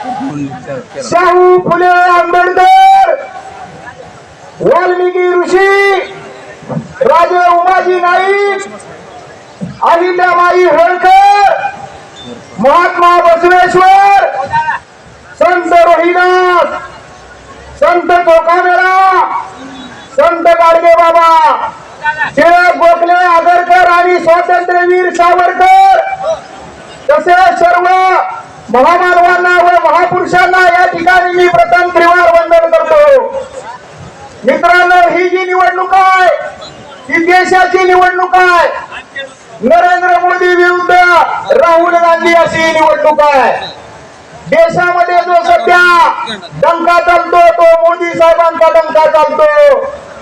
शाहू फुले आंबेडकर वाल्मिकी ऋषी राजे उमाजी नाईक अहिल्याबाई होळकर महात्मा बसवेश्वर संत रोहिदास संत कोकामेळा संत गाडगे बाबा टिळक गोखले आगरकर आणि स्वातंत्र्यवीर सावरकर तसेच सर्व महामानवांना पुरुषांना या ठिकाणी मी प्रथम त्रिवार वंदन करतो. मित्रांनो ही जी निवडणूक आहे ही देशाची निवडणूक आहे. नरेंद्र मोदी विरुद्ध राहुल गांधी अशी निवडणूक आहे. देशामध्ये जो सध्या डंका चालतो तो मोदी साहेबांचा डंका चालतो.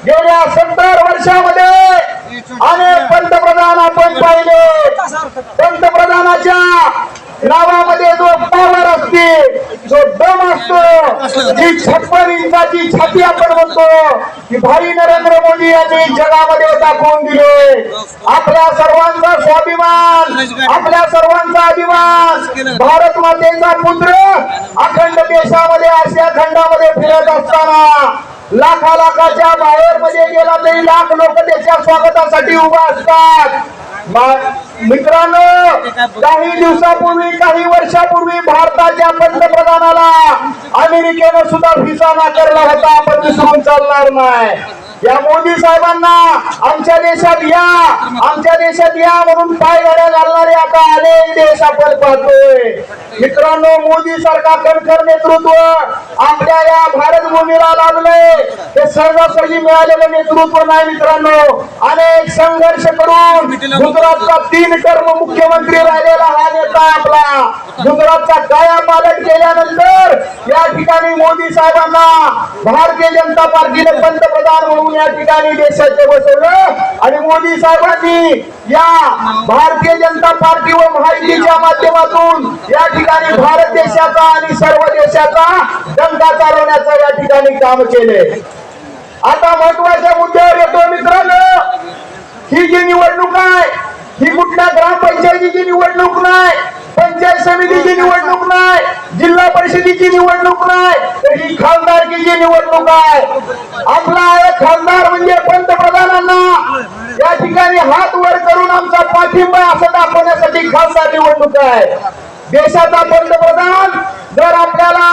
गेल्या सत्तर वर्षामध्ये अनेक पंतप्रधान आपण पाहिले. पंतप्रधानाच्या नावामध्ये जो पावर असते जो दम असतो जी छप्पन इंचाची छाती आपण म्हणतो की भाई नरेंद्र मोदी यांनी जगामध्ये दाखवून दिले आपल्या सर्वांचा स्वाभिमान आपल्या सर्वांचा अभिमान. भारत मातेचा पुत्र अखंड देशामध्ये आशिया खंडामध्ये फिरत असताना लाखा लाखाच्या बाहेर मध्ये गेला तरी लाख लोक त्याच्या स्वागतासाठी उभा असतात. मित्रांनो काही दिवसापूर्वी काही वर्षापूर्वी भारताच्या पंतप्रधानाला अमेरिकेनं सुद्धा व्हिसा नाकारला होता. पण विसरून चालणार नाही. या मोदी साहेबांना आमच्या देशात या आमच्या देशात या म्हणून पाय गाड्या घालणारे आता अनेक देश आपण पाहतोय. मित्रांनो मोदी सारखा कणखर नेतृत्व आपल्या या भारत भूमीला लाभलंय हे सहजासहजी मिळालेलं नेतृत्व नाही मित्रांनो. अनेक संघर्ष करून गुजरातचा तीन टर्म मुख्यमंत्री राहिलेला हा नेता आपला. गुजरातचा काया पालट केल्यानंतर या ठिकाणी मोदी साहेबांना भारतीय जनता पार्टीने पंतप्रधान म्हणून या ठिकाणी देशाचे बसवलं. आणि मोदी साहेबांनी या भारतीय जनता पार्टी व माहितीच्या माध्यमातून या ठिकाणी भारत देशाचा आणि सर्व देशाचा दंगा चालवण्याचं या ठिकाणी काम केले आता महत्त्वाच्या मुद्द्यावर येतो मित्रांनो. ही जी निवडणूक आहे ही कुठल्या ग्रामपंचायतीची निवडणूक नाही पंचायत समितीची निवडणूक नाही जिल्हा परिषदेची निवडणूक नाही तर ही खासदारकीची निवडणूक आहे. आपला एक खासदार म्हणजे पंतप्रधानांना. या ठिकाणी हात वर करून आमचा पाठिंबा असं दाखवण्यासाठी खासदार निवडणूक आहे. देशाचा पंतप्रधान जर आपल्याला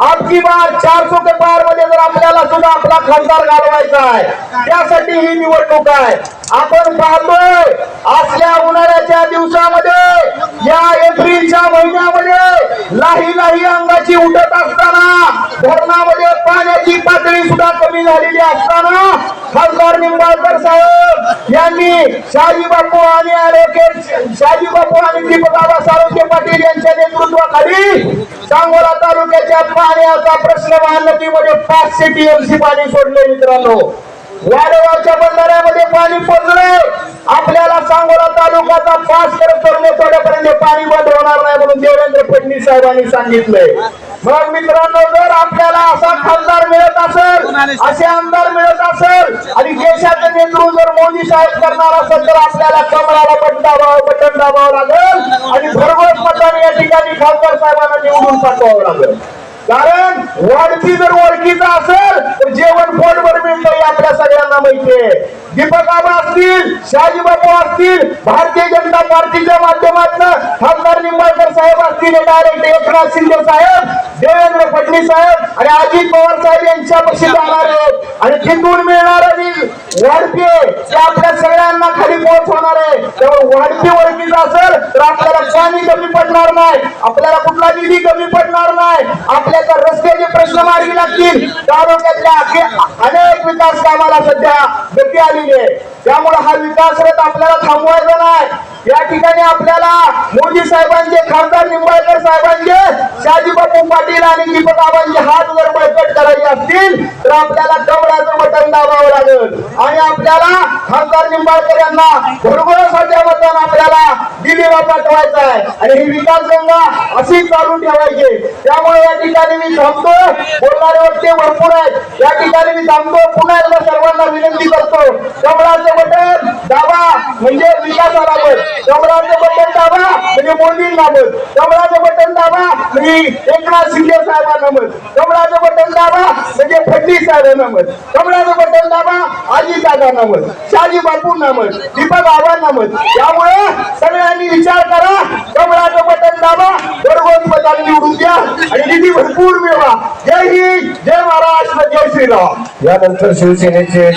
आपकी बार चारशे के पारमध्ये जर आपल्याला सुद्धा आपला खासदार घालवायचा आहे त्यासाठी ही निवडणूक आहे. आपण पाहतोय असल्या उन्हाळ्याच्या दिवसामध्ये या एप्रिलच्या महिन्यामध्ये लाही लाही अंगाची उठत असताना धरणामध्ये पाण्याची पातळी सुद्धा कमी झालेली असताना खासदार निंबाळकर साहेब यांनी शाजी बापू आणि शाजी बापू आणि दीपक बाबा साळुंके पाटील यांच्या नेतृत्वाखाली सांगोला तालुक्याच्या पाण्याचा प्रश्न मानला ती म्हणजे पाचशे टीएमसी पाणी सोडले मित्रांनो. वाडेगावच्या बंधाऱ्यामध्ये पाणी पोचलंय आपल्याला सांगोला तालुक्याचा पाच करत पाणी बंद होणार नाही म्हणून देवेंद्र फडणवीस साहेबांनी सांगितलंय. मग मित्रांनो जर आपल्याला असा खासदार मिळत असेल असे आमदार मिळत असेल आणि देशाचं नेतृत्व जर मोदी साहेब करणार असेल तर आपल्याला कमळाला बटन दाबावं बटन दाबावं लागेल आणि भरघोस मताने या ठिकाणी खासदार साहेबांना निवडून पाठवावं लागेल. कारण वाढती जर ओळखीचा असेल तर जेवण पोटभर मिळतं हे आपल्या सगळ्यांना माहितीये दीपक बाबा असतील शहाजी बापू असतील भारतीय जनता पार्टीच्या माध्यमातून खासदार निंबाळकर साहेब असतील डायरेक्ट एकनाथ शिंदे साहेब देवेंद्र फडणवीस साहेब आणि अजित पवार साहेब यांच्या पक्षी जाणार आहेत. आणि तिथून मिळणार वाढते ते आपल्या सगळ्यांना खाली पोहोचवणार आहे. त्यामुळे वाढती ओळखीचा असेल तर आपल्याला पाणी कमी पडणार नाही. आपल्याला कुठला निधी कमी पडणार नाही. आपल्याला रस्त्याचे प्रश्न मार्गी लागतील. तालुक्यातल्या अनेक विकास कामाला सध्या गती आलेली आहे. त्यामुळे हा विकास रथ आपल्याला थांबवायचा नाही. या ठिकाणी आपल्याला मोदी साहेबांचे खासदार निंबाळकर साहेबांचे शहाजी बापू पाटील आणि दीपक बाबांचे हात जर बळकट करायचे असतील तर आपल्याला कमळाचं बटन दाबावं लागेल. आणि आपल्याला खासदार निंबाळकर यांना भरभरासाठी मतदान आपल्याला दिल्लीला पाठवायचं आहे. आणि ही विकास गंगा अशी चालू ठेवायची. त्यामुळे या ठिकाणी मी थांबतो. बोलणारे वक्ते भरपूर आहेत. या ठिकाणी मी थांबतो. पुन्हा एकदा सर्वांना विनंती करतो. कमळाचं बटन दाबा म्हणजे विकासा विकासाबाबत कमळाचं बटन दाबा म्हणजे मोदी मोदींबाबत कमळाचं बटन दाबा म्हणजे एकनाथ शिंदे साहेबांना मत कमळाचं बटन दाबा म्हणजे फडणवीस साहेबांना मत कमळाचं बटन दाबा आजी दादांना मत शाजी बापूंना मत दीपक आव्हांना मत त्यामुळे सगळ्यांनी विचार करा. कमळाचं बटन दाबा घरगोत मताने निवडून द्या आणि निधी भरपूर मिळवा. जय हिंद जय महाराष्ट्र जय श्रीराम. यानंतर शिवसेनेचे